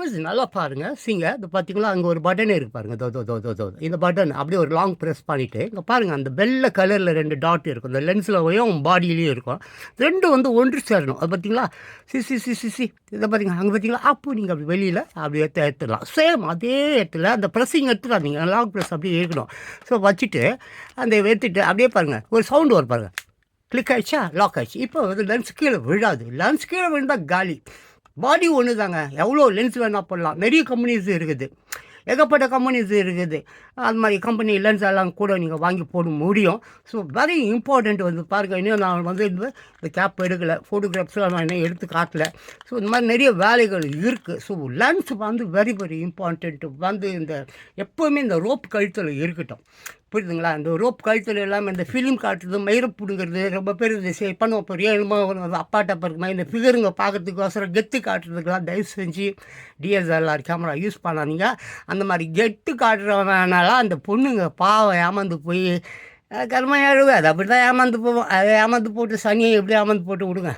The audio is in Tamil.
ஆல்வேஸ் நல்லா பாருங்கள் சிங்க. இது பார்த்தீங்களா அங்கே ஒரு பட்டன் இருக்கு பாருங்கள் தோ தோ தோ தோ தோ. இந்த பட்டன் அப்படியே ஒரு லாங் ப்ரெஸ் பண்ணிவிட்டு இங்கே பாருங்கள் அந்த வெள்ளை கலரில் ரெண்டு டாட் இருக்கும். இந்த லென்ஸ்லயும் பாடியிலையும் இருக்கும். ரெண்டும் வந்து ஒன்று சேரணும். அது பார்த்தீங்களா C C C C C. இதை பார்த்தீங்க அங்கே பார்த்தீங்களா அப்போ நீங்கள் அப்படி வெளியில் அப்படி எடுத்து எடுத்துடலாம். சேம் அதே இடத்துல அந்த ப்ரெஸ்ஸிங் எடுத்துடாதீங்க. லாங் ப்ரெஸ் அப்படியே இருக்கணும். ஸோ வச்சுட்டு அந்த எடுத்துட்டு அப்படியே பாருங்கள் ஒரு சவுண்டு வரும் பாருங்கள் கிளிக் ஆயிடுச்சா? லாக் ஆயிடுச்சு. இப்போ வந்து லென்ஸ் கீழே விழாது. லென்ஸ் கீழே விழுந்தால் காலி. பாடி ஒன்று தாங்க எவ்வளோ லென்ஸ் வேணால் போடலாம். நிறைய கம்பெனிஸ் இருக்குது. ஏகப்பட்ட கம்பெனிஸ் இருக்குது. அது மாதிரி கம்பெனி லென்ஸ் எல்லாம் கூட நீங்கள் வாங்கி போட முடியும். ஸோ வெரி இம்பார்ட்டண்ட் வந்து பாருங்க. இன்னும் நான் வந்து இந்த இந்த கேப் எடுக்கலை. ஃபோட்டோகிராஃப்ஸ்லாம் நான் இன்னும் எடுத்து காட்டல. ஸோ இந்த மாதிரி நிறைய வேலைகள் இருக்குது ஸோ லென்ஸ் வந்து வெரி வெரி இம்பார்ட்டண்ட் வந்து இந்த எப்போவுமே இந்த ரோப் கழுத்தில் இருக்கட்டும். புரியுதுங்களா? இந்த ரோப் கழுத்தில் இல்லாமல் இந்த ஃபிலிம் காட்டுறது மயிரை பிடுங்கிறது ரொம்ப பேர் இந்த சே பண்ணுவோம் இப்போ ரியல்மாக அப்பாட்ட இருக்குமா இந்த ஃபிகருங்க பார்க்கறதுக்கோசரம் கெத்து காட்டுறதுக்கெல்லாம் தயவு செஞ்சு டிஎஸ்எல்ஆர் கேமரா யூஸ் பண்ணாதீங்க. அந்த மாதிரி கெட்டு காட்டுறவனால அந்த பொண்ணுங்க பாவம் ஏமாந்து போய் கர்மம் எழுவு அது அப்படி தான் ஏமாந்து போவோம் அதை ஏமாந்து போட்டு சனியை எப்படி ஏமாந்து போட்டு விடுங்க?